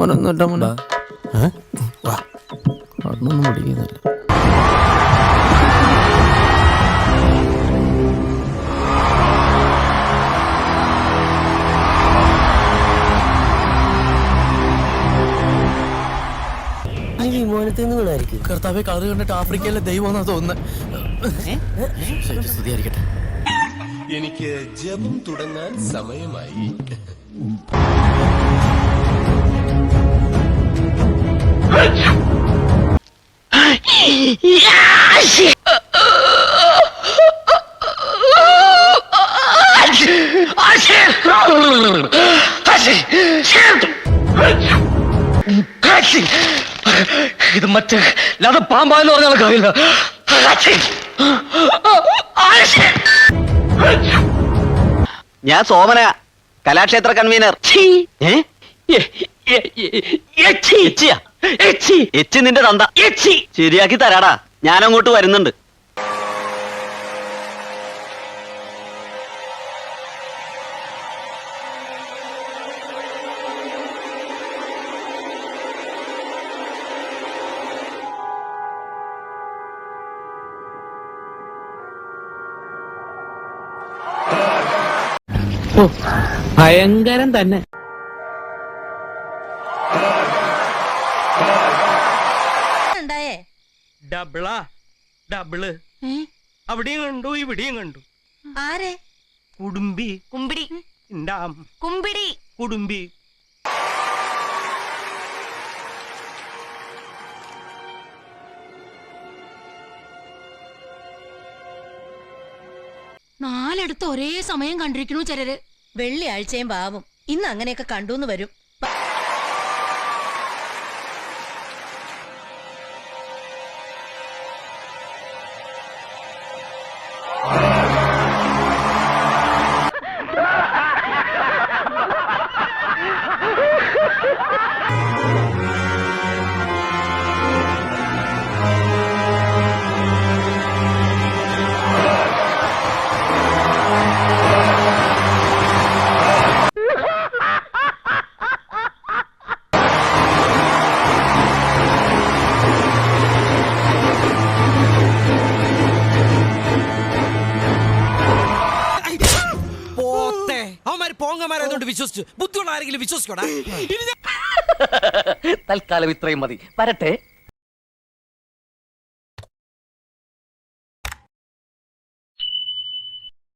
മോനൊന്നുമില്ല മോനെ. ഏ? വാ കണ്ണൊന്നും പിടിക്കുന്നില്ല. നീ വിമാനത്തിൽ നിന്ന് വീണായിരിക്കും കർത്താവെ കളറ് കണ്ടിട്ട് ആഫ്രിക്കയിലെ ദൈവം എന്നാ തോന്നുന്നത് സ്തുതിയായിരിക്കട്ടെ. എനിക്ക് ജപം തുടങ്ങാൻ സമയമായി. ഇത് മറ്റേ അല്ലാതെ പാമ്പാന്ന് പറഞ്ഞാൽ കഴിയില്ല ഞാൻ സോമന കലാക്ഷേത്ര കൺവീനർ ഏ? എച്ചിയാ? എച്ചി നിന്റെ തന്ത. ശരിയാക്കി തരാടാ. ഞാൻ അങ്ങോട്ട് വരുന്നുണ്ട് ഭയങ്കരം തന്നെ. ഡബിളാ ഡബിൾ? അവിടെയും കണ്ടു ഇവിടെയും കണ്ടു. ആരെ? കുടുംബി. കുമ്പിടി. ഉണ്ടാം കുമ്പിടി. കുടുംബി. നാലെടുത്ത് ഒരേ സമയം കണ്ടിരിക്കണു ചിലര്. വെള്ളിയാഴ്ചയും പാവും. ഇന്ന് അങ്ങനെയൊക്കെ കണ്ടു വരും. അവന്മാര് പോങ്ങന്മാരായതുകൊണ്ട് വിശ്വസിച്ചു ബുദ്ധിയുള്ള ആരെങ്കിലും വിശ്വസിക്കോടാ തൽക്കാലം ഇത്രയും മതി. വരട്ടെ.